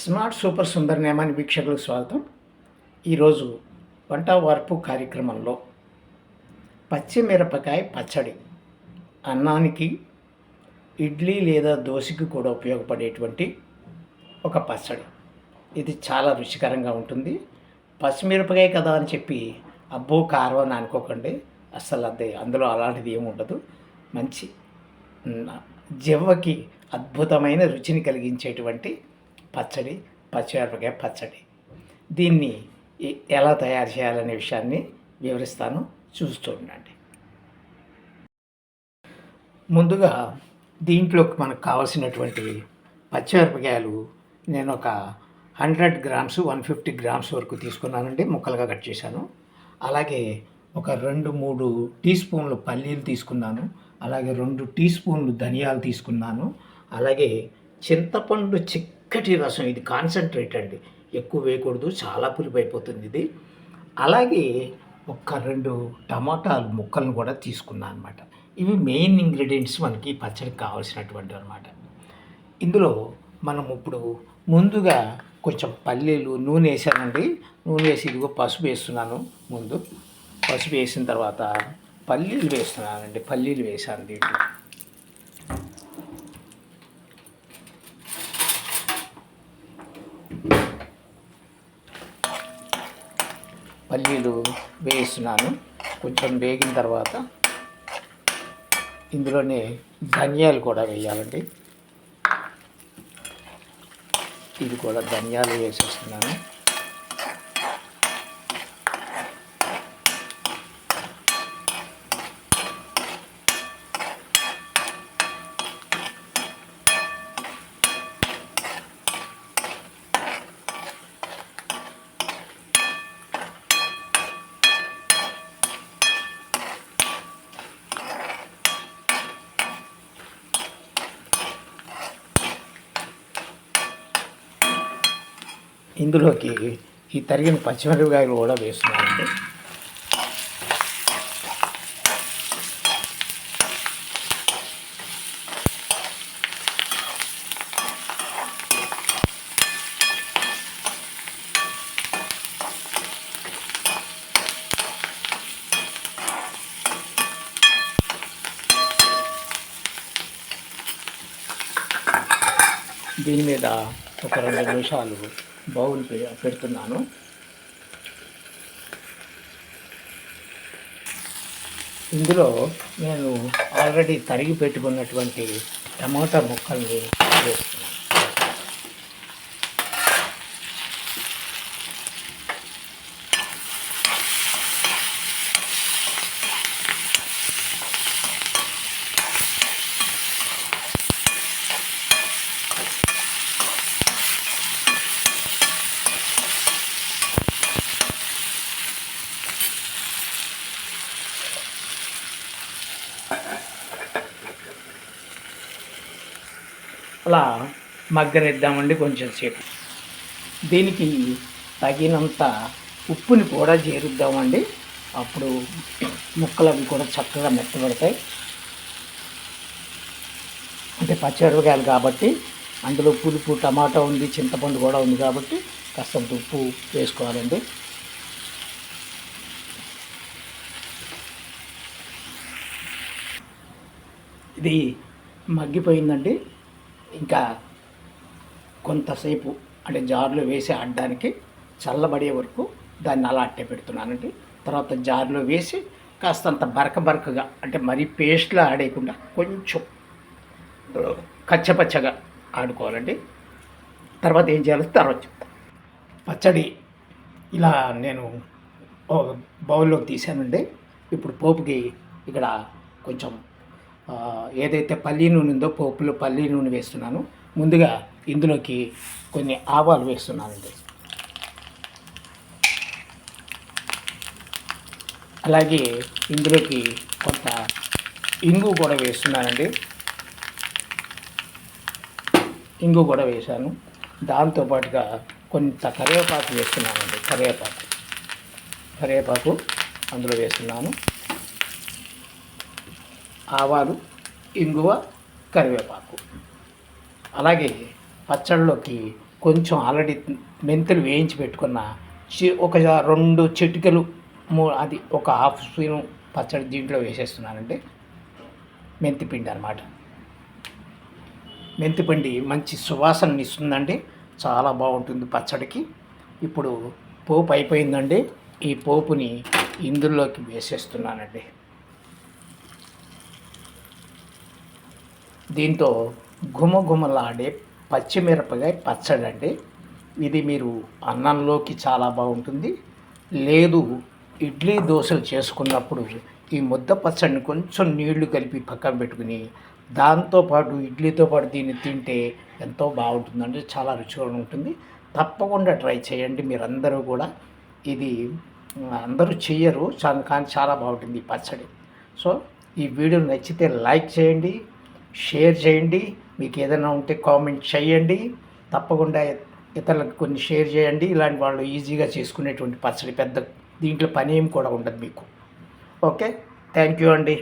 Smart super Sundar Nemani వీక్షకులకు స్వాగతం. ఈరోజు వంట వార్పు కార్యక్రమంలో పచ్చిమిరపకాయ పచ్చడి అన్నానికి ఇడ్లీ లేదా దోశకి కూడా ఉపయోగపడేటువంటి ఒక పచ్చడి. ఇది చాలా రుచికరంగా ఉంటుంది. పచ్చిమిరపకాయ కదా అని చెప్పి అబ్బో కారం అని అనుకోకండి. అస్సలు అదే అందులో అలాంటిది ఏమి ఉండదు. మంచి జవ్వకి జివ్వకి అద్భుతమైన రుచిని కలిగించేటువంటి పచ్చడి పచ్చిమిరపకాయ పచ్చడి. దీన్ని ఎలా తయారు చేయాలనే విషయాన్ని వివరిస్తాను. చూస్తూ ఉండండి. ముందుగా దీంట్లోకి మనకు కావాల్సినటువంటి పచ్చిమిరపకాయలు నేను ఒక hundred grams one fifty grams వరకు తీసుకున్నానండి. ముక్కలుగా కట్ చేశాను. అలాగే ఒక రెండు మూడు టీ స్పూన్లు పల్లీలు తీసుకున్నాను. అలాగే రెండు టీ స్పూన్లు ధనియాలు తీసుకున్నాను. అలాగే చింతపండు చిక్ చక్కటి రసం ఇది కాన్సన్ట్రేట్ అండి. ఎక్కువ వేయకూడదు చాలా పులుపు అయిపోతుంది ఇది. అలాగే ఒక రెండు టమాటాలు ముక్కలను కూడా తీసుకున్నాను అనమాట ఇవి మెయిన్ ఇంగ్రీడియంట్స్ మనకి పచ్చడికి కావాల్సినటువంటి అనమాట ఇందులో మనం ఇప్పుడు ముందుగా కొంచెం పల్లీలు నూనె వేసానండి. నూనె వేసి ఇదిగో పసుపు వేస్తున్నాను ముందు. పసుపు వేసిన తర్వాత పల్లీలు వేస్తున్నానండి. పల్లీలు వేసాను దీంట్లో. పల్లీలు వేస్తున్నాను. కొంచెం వేగిన తర్వాత ఇందులోనే ధనియాలు కూడా వేయాలండి. ఇది కూడా ధనియాలు వేసేస్తున్నాను. ఇందులోకి ఈ తరిగిన పచ్చిమిరపకాయలు కూడా వేస్తున్నానండి దీని మీద ఒక రెండు నిమిషాలు బౌల్ పె- పెడుతున్నాను. ఇందులో నేను ఆల్రెడీ తరిగి పెట్టుకున్నటువంటి టమాటా ముక్కల్ని వేస్తాను అలా మగ్గనిద్దామండి కొంచెం సేపు. దీనికి తగినంత ఉప్పుని కూడా చేరుద్దామండి. అప్పుడు ముక్కలు అవి కూడా చక్కగా మెత్తబడతాయి. అంటే పచ్చిమిరపకాయలు కాబట్టి అందులో పులుపు టమాటా ఉంది చింతపండు కూడా ఉంది కాబట్టి కాస్తంత ఉప్పు వేసుకోవాలండి. ఇది మగ్గిపోయిందండి. ఇంకా కొంతసేపు అంటే జార్లో వేసి ఆడడానికి చల్లబడే వరకు దాన్ని అలా అట్టే పెడుతున్నానండి. తర్వాత జార్లో వేసి కాస్తంత బరక బరకగా అంటే మరీ పేస్ట్లా ఆడేయకుండా కొంచెం కచ్చపచ్చగా ఆడుకోవాలండి. తర్వాత ఏం చేయాలో తర్వాత పచ్చడి ఇలా నేను బౌల్లోకి తీసానండి ఇప్పుడు పోపుకి ఇక్కడ కొంచెం ఏదైతే పల్లి నూనె ఉందో పోపులో పల్లి నూనె వేస్తున్నాను. ముందుగా ఇందులోకి కొన్ని ఆవాలు వేస్తున్నానండి. అలాగే ఇందులోకి కొంత ఇంగు కూడా వేస్తున్నానండి. ఇంగు కూడా వేశాను. దాంతోపాటుగా కొంత కరివేపాకు వేస్తున్నానండి. కరివేపాకు. కరివేపాకు అందులో వేస్తున్నాను. ఆవాలు ఇంగువ కరివేపాకు. అలాగే పచ్చళ్ళలోకి కొంచెం ఆల్రెడీ మెంతులు వేయించి పెట్టుకున్న చి- ఒక రెండు చిటికలు మూ అది ఒక హాఫ్ స్పూన్ పచ్చడి దీంట్లో వేసేస్తున్నానండి. మెంతిపిండి అనమాట మెంతిపిండి మంచి సువాసనని ఇస్తుందండి. చాలా బాగుంటుంది పచ్చడికి. ఇప్పుడు పోపు అయిపోయిందండి. ఈ పోపుని ఇందులోకి వేసేస్తున్నానండి. దీంతో గుమగుమలాడే పచ్చిమిరపకాయ పచ్చడి అండి ఇది మీరు అన్నంలోకి చాలా బాగుంటుంది. లేదు ఇడ్లీ దోశలు చేసుకున్నప్పుడు ఈ ముద్ద పచ్చడిని కొంచెం నీళ్ళు కలిపి పక్కన పెట్టుకుని దాంతోపాటు ఇడ్లీతో పాటు దీన్ని తింటే ఎంతో బాగుంటుందండి చాలా రుచిగా ఉంటుంది. తప్పకుండా ట్రై చేయండి మీరందరూ కూడా. ఇది అందరూ చెయ్యరు కానీ చాలా బాగుంటుంది ఈ పచ్చడి. సో ఈ వీడియో నచ్చితే లైక్ చేయండి. షేర్ చేయండి. మీకు ఏదైనా ఉంటే కామెంట్ చేయండి. తప్పకుండా ఇతరులకు కొన్ని షేర్ చేయండి. ఇలాంటి వాళ్ళు ఈజీగా చేసుకునేటువంటి పచ్చడి పెద్ద దీంట్లో పని ఏం కూడా ఉండదు మీకు. ఓకే? థ్యాంక్ యూ అండి.